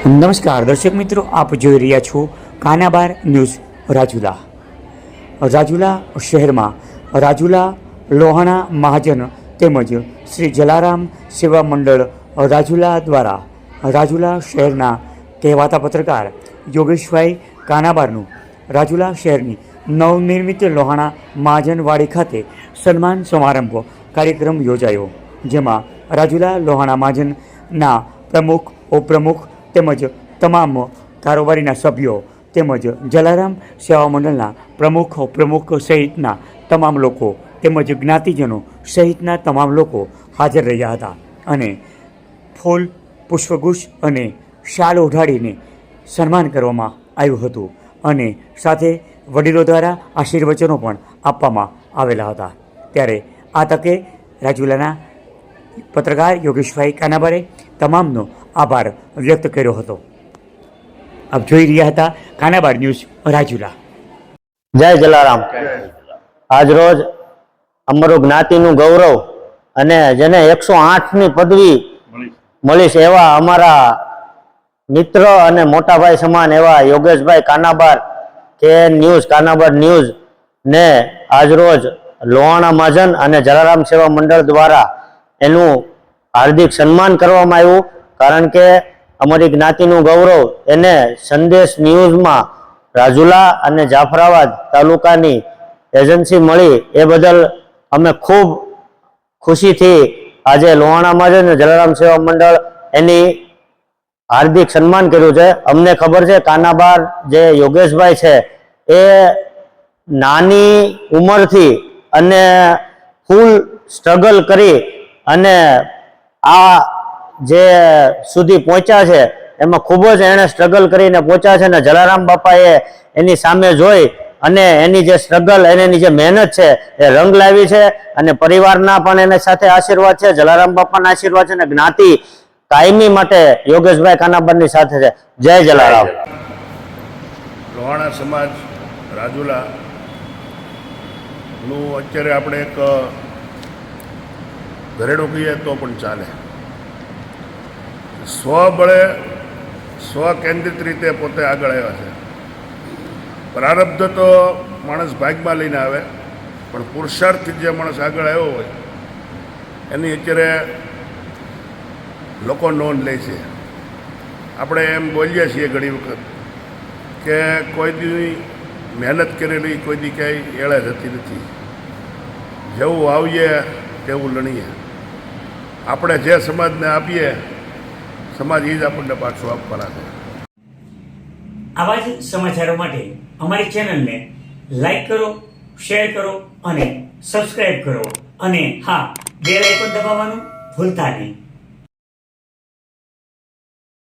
નમસ્કાર, દર્શક મિત્રો, આપ જોઈ રહ્યા છો કાનાબાર ન્યૂઝ રાજુલા. રાજુલા શહેરમાં રાજુલા લોહાણા મહાજન તેમજ શ્રી જલારામ સેવા મંડળ રાજુલા દ્વારા રાજુલા શહેરના કહેવાતા પત્રકાર યોગેશભાઈ કાનાબારનું રાજુલા શહેરની નવનિર્મિત લોહાણા મહાજનવાડી ખાતે સન્માન સમારંભ કાર્યક્રમ યોજાયો, જેમાં રાજુલા લોહાણા મહાજનના પ્રમુખ, ઉપપ્રમુખ તેમજ તમામ કારોબારીના સભ્યો તેમજ જલારામ સેવા મંડળના પ્રમુખ પ્રમુખ સહિતના તમામ લોકો તેમજ જ્ઞાતિજનો સહિતના તમામ લોકો હાજર રહ્યા હતા અને ફૂલ, પુષ્પગુચ્છ અને શાલ ઓઢાડીને સન્માન કરવામાં આવ્યું હતું અને સાથે વડીલો દ્વારા આશીર્વચનો પણ આપવામાં આવેલા હતા. ત્યારે આ તકે રાજુલાના પત્રકાર યોગેશભાઈ કાનાબારે તમામનો આભાર વ્યક્ત કર્યો હતો. આપ જોઈ રહ્યા હતા કાનાબાર ન્યૂઝ રાજુલા. જય જલારામ. આજ રોજ અમારું જ્ઞાતિનું ગૌરવ અને જેને એકસો આઠની પદવી મળી છે એવા અમારા મિત્ર અને મોટાભાઈ સમાન એવા યોગેશભાઈ કાનાબાર કે ન્યૂઝ, કાનાબાર ન્યૂઝ ને આજરોજ લોહાણા મહાજન અને જલારામ સેવા મંડળ દ્વારા એનું હાર્દિક સન્માન કરવામાં આવ્યું. કારણ કે અમારી જ્ઞાતિનું ગૌરવ એને સંદેશ ન્યૂઝમાં રાજુલા અને જાફરાબાદ તાલુકાની એજન્સી મળી એ બદલ અમે ખૂબ ખુશીથી આજે લોહાણામાં છે ને જલારામ સેવા મંડળ એની હાર્દિક સન્માન કર્યું છે. અમને ખબર છે કાનાબાર જે યોગેશભાઈ છે એ નાની ઉંમરથી અને ફૂલ સ્ટ્રગલ કરી અને આ જે સુધી પહોંચ્યા છે, એમાં ખૂબ જ એણે સ્ટ્રગલ કરીને પહોંચ્યા છે અને જલારામ બાપાએ એની સામે જોઈ અને એની જે સ્ટ્રગલ એની જે મહેનત છે, એ રંગ લાવી છે અને પરિવારના પણ એની સાથે આશીર્વાદ છે, જલારામ બાપાના આશીર્વાદ છે અને જ્ઞાતિ કાયમી માટે યોગેશભાઈ કાનાબરની સાથે છે. જય જલારામ. રોહાણા સમાજ, રાજુલા. અત્યારે આપણે એક ઘરેડું કહીએ તો પણ ચાલે. સ્વબળે સ્વકેન્દ્રિત રીતે પોતે આગળ આવ્યા છે. પ્રારબ્ધ તો માણસ ભાગમાં લઈને આવે, પણ પુરુષાર્થથી જે માણસ આગળ આવ્યો હોય, એની અત્યારે લોકો નોંધ લે છે. આપણે એમ બોલીએ છીએ ઘણી વખત કે કોઈ દી મહેનત કરેલી, કોઈ દી ક્યાંય એળે જતી નથી. જેવું આવીએ, તેવું લણીએ. આપણે જે સમાજને આપીએ સમાજ એ જ આપણને પાછું આપવાના છે. આવા જ સમાચારો માટે અમારી ચેનલને લાઈક કરો, શેર કરો અને સબસ્ક્રાઈબ કરો. અને હા, બેલ પણ દબાવવાનું ભૂલતા નહીં.